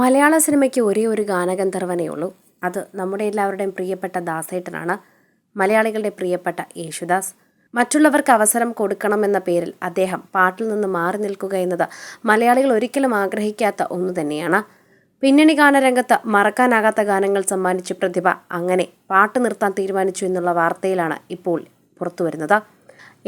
മലയാള സിനിമയ്ക്ക് ഒരേ ഒരു ഗാനഗന്ധർവനേ ഉള്ളൂ. അത് നമ്മുടെ എല്ലാവരുടെയും പ്രിയപ്പെട്ട ദാസേട്ടനാണ്. മലയാളികളുടെ പ്രിയപ്പെട്ട യേശുദാസ്. മറ്റുള്ളവർക്ക് അവസരം കൊടുക്കണമെന്ന പേരിൽ അദ്ദേഹം പാട്ടിൽ നിന്ന് മാറി നിൽക്കുക എന്നത് മലയാളികൾ ഒരിക്കലും ആഗ്രഹിക്കാത്ത ഒന്നു തന്നെയാണ്. പിന്നണി ഗാനരംഗത്ത് മറക്കാനാകാത്ത ഗാനങ്ങൾ സമ്മാനിച്ച പ്രതിഭ അങ്ങനെ പാട്ട് നിർത്താൻ തീരുമാനിച്ചു എന്നുള്ള വാർത്തയിലാണ് ഇപ്പോൾ പുറത്തുവരുന്നത്.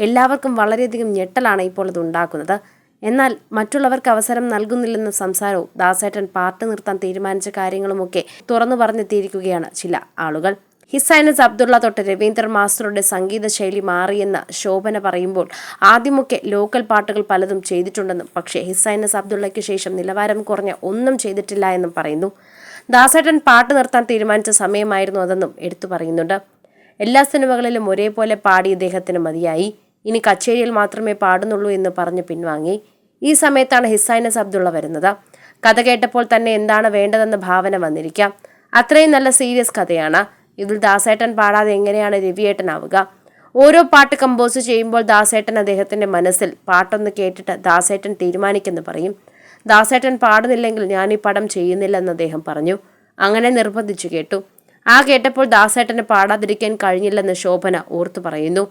എല്ലാവർക്കും വളരെയധികം ഞെട്ടലാണ് ഇപ്പോൾ ഇത് ഉണ്ടാക്കുന്നത്. എന്നാൽ മറ്റുള്ളവർക്ക് അവസരം നൽകുന്നില്ലെന്ന സംസാരവും ദാസേട്ടൻ പാർട്ടി നിർത്താൻ തീരുമാനിച്ച കാര്യങ്ങളുമൊക്കെ തുറന്നു പറഞ്ഞെത്തിയിരിക്കുകയാണ് ചില ആളുകൾ. ഹിസൈനസ് അബ്ദുള്ള തൊട്ട് രവീന്ദ്രൻ മാസ്റ്ററുടെ സംഗീത ശൈലി മാറിയെന്ന് ശോഭന പറയുമ്പോൾ ആദ്യമൊക്കെ ലോക്കൽ പാട്ടുകൾ പലതും ചെയ്തിട്ടുണ്ടെന്നും പക്ഷേ ഹിസൈനസ് അബ്ദുള്ളയ്ക്ക് ശേഷം നിലവാരം കുറഞ്ഞ ഒന്നും ചെയ്തിട്ടില്ല എന്നും പറയുന്നു. ദാസേട്ടൻ പാട്ട് നിർത്താൻ തീരുമാനിച്ച സമയമായിരുന്നു അതെന്നും എടുത്തു പറയുന്നുണ്ട്. എല്ലാ സിനിമകളിലും ഒരേപോലെ പാടി ഇദ്ദേഹത്തിന് മതിയായി. ഇനി കച്ചേരിയിൽ മാത്രമേ പാടുന്നുള്ളൂ എന്ന് പറഞ്ഞ് പിൻവാങ്ങി. ഈ സമയത്താണ് ഹിസൈനസ് അബ്ദുള്ള വരുന്നത്. കഥ കേട്ടപ്പോൾ തന്നെ എന്താണ് വേണ്ടതെന്ന ഭാവന വന്നിരിക്കാം. അത്രയും നല്ല സീരിയസ് കഥയാണ്. ഇതിൽ ദാസേട്ടൻ പാടാതെ എങ്ങനെയാണ് രവിയേട്ടനാവുക? ഓരോ പാട്ട് കമ്പോസ് ചെയ്യുമ്പോൾ ദാസേട്ടൻ അദ്ദേഹത്തിന്റെ മനസ്സിൽ പാട്ടൊന്ന് കേട്ടിട്ട് ദാസേട്ടൻ തീരുമാനിക്കുന്നു പറയും. ദാസേട്ടൻ പാടുന്നില്ലെങ്കിൽ ഞാൻ ഈ പടം ചെയ്യുന്നില്ലെന്ന് അദ്ദേഹം പറഞ്ഞു. അങ്ങനെ നിർബന്ധിച്ചു കേട്ടു. ആ കേട്ടപ്പോൾ ദാസേട്ടന് പാടാതിരിക്കാൻ കഴിഞ്ഞില്ലെന്ന് ശോഭന ഓർത്തു പറയുന്നു.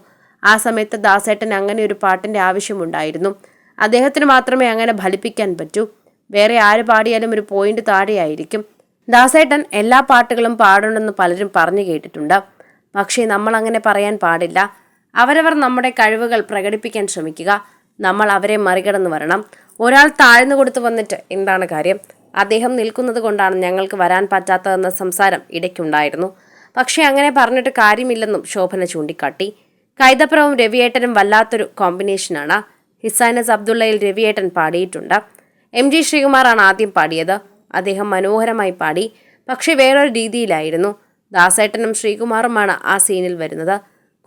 ആ സമയത്ത് ദാസേട്ടൻ അങ്ങനെ ഒരു പാട്ടിന്റെ ആവശ്യമുണ്ടായിരുന്നു. അദ്ദേഹത്തിന് മാത്രമേ അങ്ങനെ ഫലിപ്പിക്കാൻ പറ്റൂ. വേറെ ആര് പാടിയാലും ഒരു പോയിന്റ് താഴെയായിരിക്കും. ദാസേട്ടൻ എല്ലാ പാട്ടുകളും പാടണമെന്ന് പലരും പറഞ്ഞു കേട്ടിട്ടുണ്ട്. പക്ഷേ നമ്മൾ അങ്ങനെ പറയാൻ പാടില്ല. അവരവർ നമ്മുടെ കഴിവുകൾ പ്രകടിപ്പിക്കാൻ ശ്രമിക്കുക. നമ്മൾ അവരെ മറികടന്ന് വരണം. ഒരാൾ താഴ്ന്നു കൊടുത്തു വന്നിട്ട് എന്താണ് കാര്യം? അദ്ദേഹം നിൽക്കുന്നത് കൊണ്ടാണ് ഞങ്ങൾക്ക് വരാൻ പറ്റാത്തതെന്ന സംസാരം ഇടയ്ക്കുണ്ടായിരുന്നു. പക്ഷേ അങ്ങനെ പറഞ്ഞിട്ട് കാര്യമില്ലെന്നും ശോഭന ചൂണ്ടിക്കാട്ടി. കൈതപ്രവും രവിയേട്ടനും വല്ലാത്തൊരു കോമ്പിനേഷനാണ്. ഹിസാനസ് അബ്ദുള്ളയിൽ രവിയേട്ടൻ പാടിയിട്ടുണ്ട്. എം ജി ശ്രീകുമാറാണ് ആദ്യം പാടിയത്. അദ്ദേഹം മനോഹരമായി പാടി. പക്ഷേ വേറൊരു രീതിയിലായിരുന്നു. ദാസേട്ടനും ശ്രീകുമാറുമാണ് ആ സീനിൽ വരുന്നത്.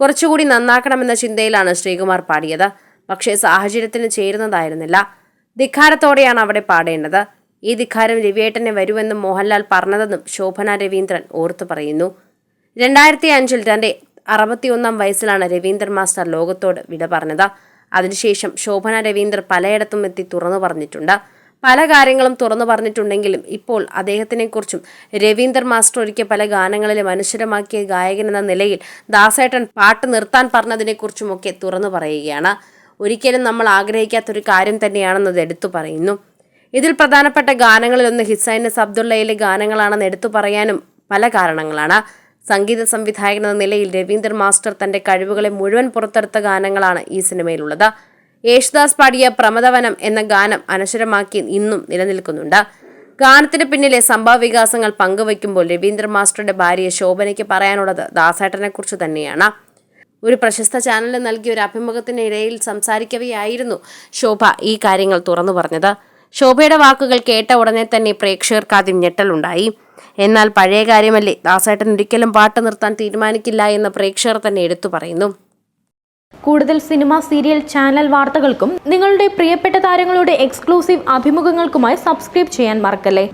കുറച്ചുകൂടി നന്നാക്കണമെന്ന ചിന്തയിലാണ് ശ്രീകുമാർ പാടിയത്. പക്ഷേ സാഹചര്യത്തിന് ചേരുന്നതായിരുന്നില്ല. ധിക്കാരത്തോടെയാണ് അവിടെ പാടേണ്ടത്. ഈ ധിക്കാരം രവിയേട്ടനെ വരുമെന്നും മോഹൻലാൽ പറഞ്ഞതെന്നും ശോഭന രവീന്ദ്രൻ ഓർത്തു പറയുന്നു. രണ്ടായിരത്തി അഞ്ചിൽ തന്റെ അറുപത്തിയൊന്നാം വയസ്സിലാണ് രവീന്ദ്രൻ മാസ്റ്റർ ലോകത്തോട് വിട പറഞ്ഞത്. അതിനുശേഷം ശോഭന രവീന്ദ്ര പലയിടത്തും എത്തി തുറന്നു പറഞ്ഞിട്ടുണ്ട്. പല കാര്യങ്ങളും തുറന്നു പറഞ്ഞിട്ടുണ്ടെങ്കിലും ഇപ്പോൾ അദ്ദേഹത്തിനെക്കുറിച്ചും രവീന്ദർ മാസ്റ്റർ ഒരുക്കിയ പല ഗാനങ്ങളിലും അനുസരമാക്കിയ ഗായകൻ എന്ന നിലയിൽ ദാസേട്ടൻ പാട്ട് നിർത്താൻ പറഞ്ഞതിനെക്കുറിച്ചുമൊക്കെ തുറന്നു പറയുകയാണ്. ഒരിക്കലും നമ്മൾ ആഗ്രഹിക്കാത്തൊരു കാര്യം തന്നെയാണെന്നത് എടുത്തു പറയുന്നു. ഇതിൽ പ്രധാനപ്പെട്ട ഗാനങ്ങളിലൊന്ന് ഹിസൈനസ് അബ്ദുള്ളയിലെ ഗാനങ്ങളാണെന്ന് എടുത്തു പറയാനും പല കാരണങ്ങളാണ്. സംഗീത സംവിധായകൻ എന്ന നിലയിൽ രവീന്ദ്രൻ മാസ്റ്റർ തന്റെ കഴിവുകളെ മുഴുവൻ പുറത്തെടുത്ത ഗാനങ്ങളാണ് ഈ സിനിമയിലുള്ളത്. യേശുദാസ് പാടിയ പ്രമദവനം എന്ന ഗാനം അനശ്വരമാക്കി ഇന്നും നിലനിൽക്കുന്നുണ്ട്. ഗാനത്തിന് പിന്നിലെ സംഭവ വികാസങ്ങൾ പങ്കുവയ്ക്കുമ്പോൾ രവീന്ദ്ര മാസ്റ്ററുടെ ഭാര്യ ശോഭനയ്ക്ക് പറയാനുള്ളത് ദാസേട്ടനെ കുറിച്ച് തന്നെയാണ്. ഒരു പ്രശസ്ത ചാനലിന് നൽകിയ ഒരു അഭിമുഖത്തിനിടയിൽ സംസാരിക്കവെയായിരുന്നു ശോഭ ഈ കാര്യങ്ങൾ തുറന്നു പറഞ്ഞത്. ശോഭയുടെ വാക്കുകൾ കേട്ട ഉടനെ തന്നെ പ്രേക്ഷകർക്ക് ആദ്യം ഞെട്ടലുണ്ടായി. എന്നാൽ പഴയ കാര്യമല്ലേ? ദാസേട്ടൻ ഒരിക്കലും പാട്ട് നിർത്താൻ തീരുമാനിക്കില്ല എന്ന് പ്രേക്ഷകർ തന്നെ എടുത്തു പറയുന്നു. കൂടുതൽ സിനിമ സീരിയൽ ചാനൽ വാർത്തകൾക്കും നിങ്ങളുടെ പ്രിയപ്പെട്ട താരങ്ങളുടെ എക്സ്ക്ലൂസീവ് അഭിമുഖങ്ങൾക്കുമായി സബ്സ്ക്രൈബ് ചെയ്യാൻ മറക്കല്ലേ?